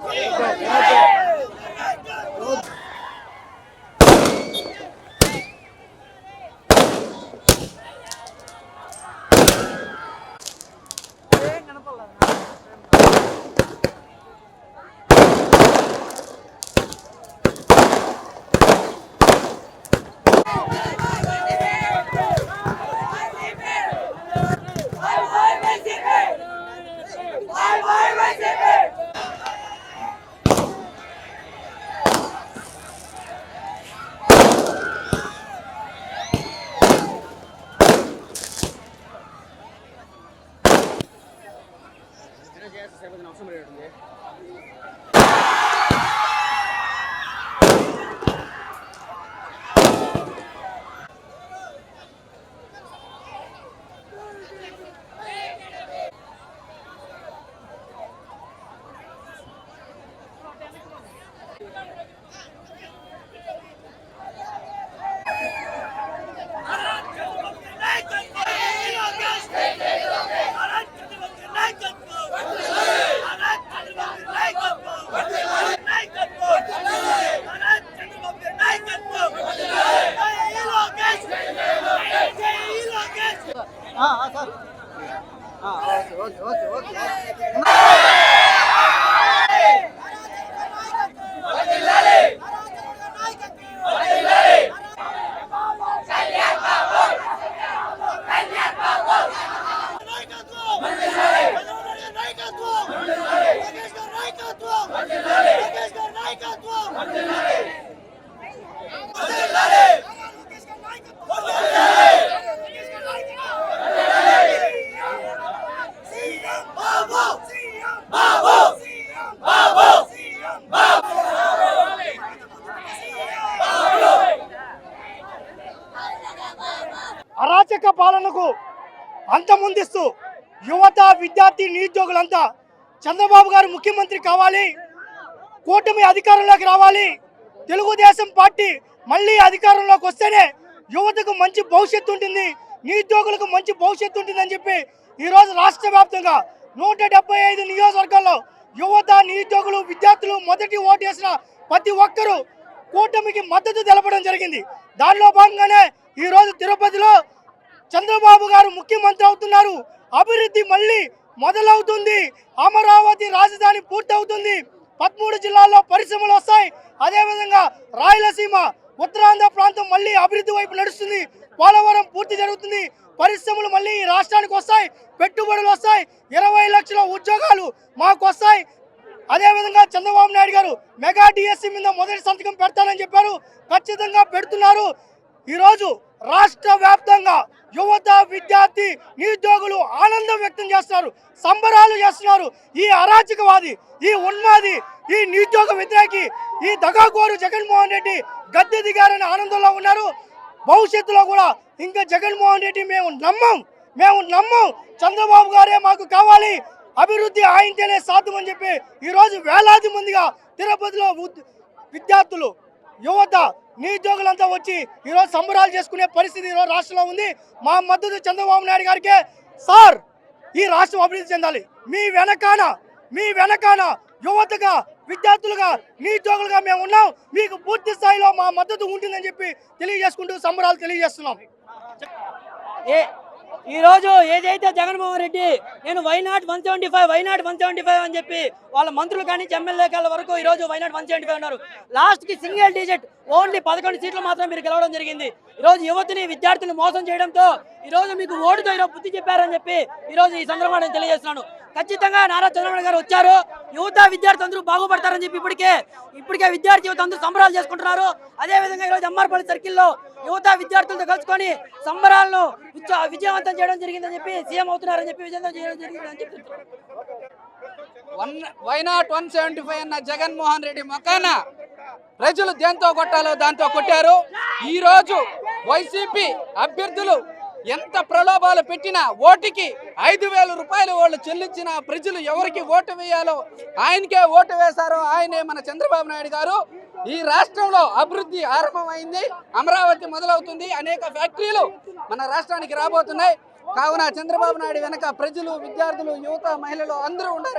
Yeah. 啊啊走！啊啊走走走走！అరాచక పాలనకు అంతమొందిస్తూ యువత విద్యార్థి నిరుద్యోగులంతా చంద్రబాబు గారు ముఖ్యమంత్రి కావాలి కూటమి అధికారంలోకి రావాలి తెలుగుదేశం పార్టీ మళ్ళీ అధికారంలోకి వస్తేనే యువతకు మంచి భవిష్యత్తు ఉంటుంది నిరుద్యోగులకు మంచి భవిష్యత్తు ఉంటుందని చెప్పి ఈరోజు రాష్ట్ర వ్యాప్తంగా నూట డెబ్బై ఐదు నియోజకవర్గాల్లో యువత నిరుద్యోగులు విద్యార్థులు మొదటి ఓటు వేసిన ప్రతి ఒక్కరూ కూటమికి మద్దతు తెలపడం జరిగింది. దానిలో భాగంగానే ఈరోజు తిరుపతిలో చంద్రబాబు గారు ముఖ్యమంత్రి అవుతున్నారు. అభివృద్ధి మళ్ళీ మొదలవుతుంది. అమరావతి రాజధాని పూర్తవుతుంది. పదమూడు జిల్లాల్లో పరిశ్రమలు వస్తాయి. అదేవిధంగా రాయలసీమ ఉత్తరాంధ్ర ప్రాంతం మళ్ళీ అభివృద్ధి వైపు నడుస్తుంది. పోలవరం పూర్తి జరుగుతుంది. పరిశ్రమలు మళ్ళీ ఈ రాష్ట్రానికి వస్తాయి. పెట్టుబడులు వస్తాయి. ఇరవై లక్షల ఉద్యోగాలు మాకు వస్తాయి. అదేవిధంగా చంద్రబాబు నాయుడు గారు మెగా డిఎస్సి మీద మొదటి సంతకం పెడతానని చెప్పారు. ఖచ్చితంగా పెడుతున్నారు. ఈరోజు రాష్ట్ర వ్యాప్తంగా యువత విద్యార్థి నిరుద్యోగులు ఆనందం వ్యక్తం చేస్తున్నారు సంబరాలు చేస్తున్నారు. ఈ అరాచకవాది ఈ ఉన్మాది ఈ నిరుద్యోగ వ్యతిరేకి ఈ దగాకోరు జగన్మోహన్ రెడ్డి గద్దె దిగారని ఆనందంలో ఉన్నారు. భవిష్యత్తులో కూడా ఇంకా జగన్మోహన్ రెడ్డి మేము నమ్మం మేము నమ్మం. చంద్రబాబు గారే మాకు కావాలి. అభివృద్ధి ఆయనతేనే సాధ్యమని చెప్పి ఈరోజు వేలాది మందిగా తిరుపతిలో విద్యార్థులు యువత నిరుద్యోగులంతా వచ్చి ఈరోజు సంబరాలు చేసుకునే పరిస్థితి ఈరోజు రాష్ట్రంలో ఉంది. మా మద్దతు చంద్రబాబు నాయుడు గారికి. సార్ ఈ రాష్ట్రం అభివృద్ధి చెందాలి. మీ వెనకాన మీ వెనకాన యువతగా విద్యార్థులుగా నిరుద్యోగులుగా మేము ఉన్నాం. మీకు పూర్తి స్థాయిలో మా మద్దతు ఉంటుందని చెప్పి తెలియజేసుకుంటూ సంబరాలు తెలియజేస్తున్నాం. ఏ ఈరోజు ఏదైతే జగన్మోహన్ రెడ్డి నేను why not one seventy five why not one seventy five అని చెప్పి వాళ్ళ మంత్రులు కానీ ఎమ్మెల్యే కాళ్ళ వరకు ఈరోజు వైనాట్ వన్ సెవెంటీ ఫైవ్ ఉన్నారు లాస్ట్కి సింగిల్ డిజిట్ ఓన్లీ పదకొండు సీట్లు మాత్రం మీరు గెలవడం జరిగింది. ఈరోజు రోజు యువతిని విద్యార్థిని మోసం చేయడంతో ఈ రోజు మీకు ఓటుతో ఈరోజు బుద్ధి చెప్పారని చెప్పి ఈరోజు ఈ సందర్భంగా నేను తెలియజేస్తున్నాను ఖచ్చితంగా నారా చంద్రబాబు గారు వచ్చారు. యువత విద్యార్థి అందరూ బాగుపడతారని చెప్పి ఇప్పటికే ఇప్పటికే విద్యార్థి యువత అందరూ సంబరాలు చేసుకుంటున్నారు. అదే విధంగా ఈ సర్కిల్లో యువత విద్యార్థులతో కలుసుకొని సంబరాలను విజయవంతం చేయడం జరిగిందని చెప్పి సీఎం అవుతున్నారని చెప్పి విజయవంతం చేయడం జరిగిందని చెప్పి one why not one seventy five అన్న జగన్మోహన్ రెడ్డి మొక్కన ప్రజలు దేంతో కొట్టాలో దాంతో కొట్టారు. ఈ రోజు వైసీపీ అభ్యర్థులు ఎంత ప్రలోభాలు పెట్టినా ఓటుకి ఐదు వేల రూపాయలు వాళ్ళు చెల్లించిన ప్రజలు ఎవరికి ఓటు వేయాలో ఆయనకే ఓటు వేశారో ఆయనే మన చంద్రబాబు నాయుడు గారు. ఈ రాష్ట్రంలో అభివృద్ధి ఆరంభమైంది అమరావతి మొదలవుతుంది అనేక ఫ్యాక్టరీలు మన రాష్ట్రానికి రాబోతున్నాయి. కావున చంద్రబాబు నాయుడు వెనక ప్రజలు విద్యార్థులు యువత మహిళలు అందరూ ఉన్నారు